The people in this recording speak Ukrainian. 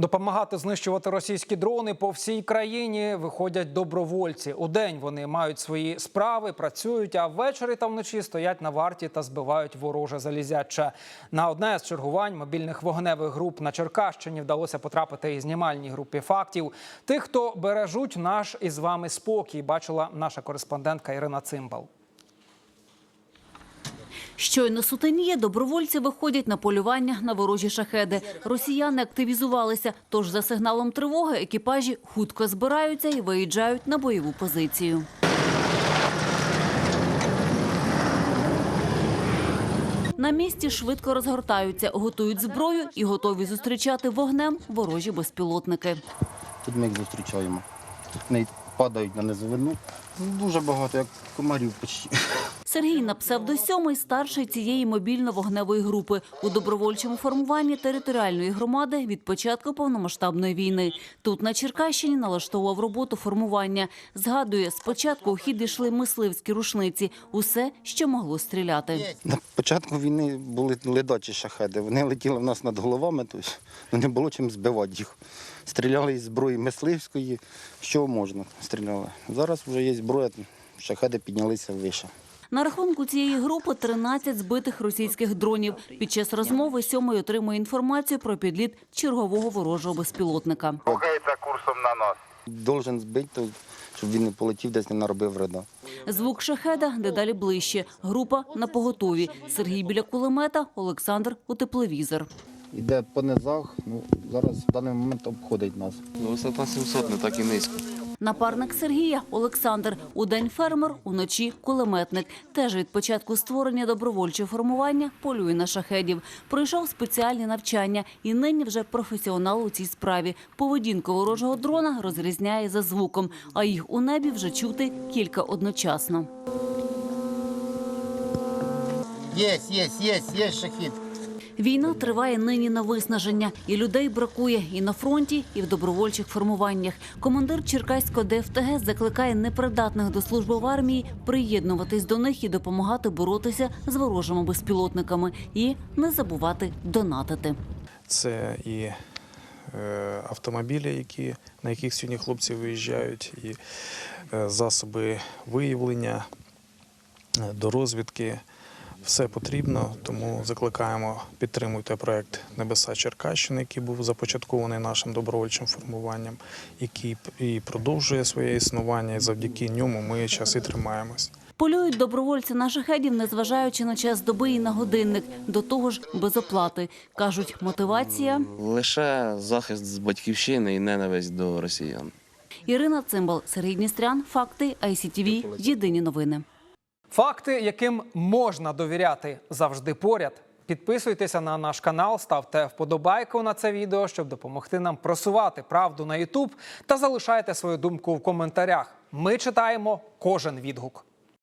Допомагати знищувати російські дрони по всій країні виходять добровольці. У день вони мають свої справи, працюють, а ввечері та вночі стоять на варті та збивають вороже залізяче. На одне з чергувань мобільних вогневих груп на Черкащині вдалося потрапити і знімальній групі фактів. Тих, хто бережуть наш із вами спокій, бачила наша кореспондентка Ірина Цимбал. Щойно сутеніє, добровольці виходять на полювання на ворожі шахеди. Росіяни активізувалися, тож за сигналом тривоги екіпажі хутко збираються і виїжджають на бойову позицію. На місці швидко розгортаються, готують зброю і готові зустрічати вогнем ворожі безпілотники. Тут ми їх зустрічаємо. Вони падають на низовину. Дуже багато, як комарів почти. Сергій на псевдо сьомий старший цієї мобільно-вогневої групи у добровольчому формуванні територіальної громади від початку повномасштабної війни. Тут на Черкащині налаштовував роботу формування. Згадує, спочатку у хід йшли мисливські рушниці, усе, що могло стріляти. На початку війни були ледачі шахеди. Вони летіли в нас над головами, ну, не було чим збивати їх. Стріляли із зброї мисливської, що можна стріляли. Зараз вже є зброя, шахеди піднялися вище. На рахунку цієї групи 13 збитих російських дронів. Під час розмови сьомий отримує інформацію про підліт чергового ворожого безпілотника. Рухається курсом на нас. Должен збити, то, щоб він не полетів, десь не наробив вреда. Звук шахеда дедалі ближче. Група на поготові. Сергій біля кулемета, Олександр у тепловізор. Іде по низах, ну, зараз в даний момент обходить нас. Ну, Висота 700 не так і низько. Напарник Сергія Олександр. Удень фермер, уночі кулеметник. Теж від початку створення добровольчого формування полює на шахедів. Пройшов спеціальні навчання і нині вже професіонал у цій справі. Поведінку ворожого дрона розрізняє за звуком, а їх у небі вже чути кілька одночасно. Є, є, є, є шахід. Війна триває нині на виснаження, і людей бракує і на фронті, і в добровольчих формуваннях. Командир Черкаського ДФТГ закликає непридатних до служби в армії приєднуватись до них і допомагати боротися з ворожими безпілотниками, і не забувати донатити. Це і е, автомобілі, які, на яких сьогодні хлопці виїжджають, і е, засоби виявлення, е, до розвідки. Все потрібно, тому закликаємо підтримуйте проект Небеса Черкащини, який був започаткований нашим добровольчим формуванням, який і продовжує своє існування. І завдяки ньому ми час і тримаємось. Полюють добровольці на шахедів, незважаючи на час доби і на годинник, до того ж без оплати. кажуть, мотивація. Лише захист з батьківщини і ненависть до росіян. Ірина Цимбал, Сергій Дністрян, факти ICTV, Єдині новини. Факти, яким можна довіряти, завжди поряд. Підписуйтеся на наш канал, ставте вподобайку на це відео, щоб допомогти нам просувати правду на YouTube та залишайте свою думку в коментарях. Ми читаємо кожен відгук.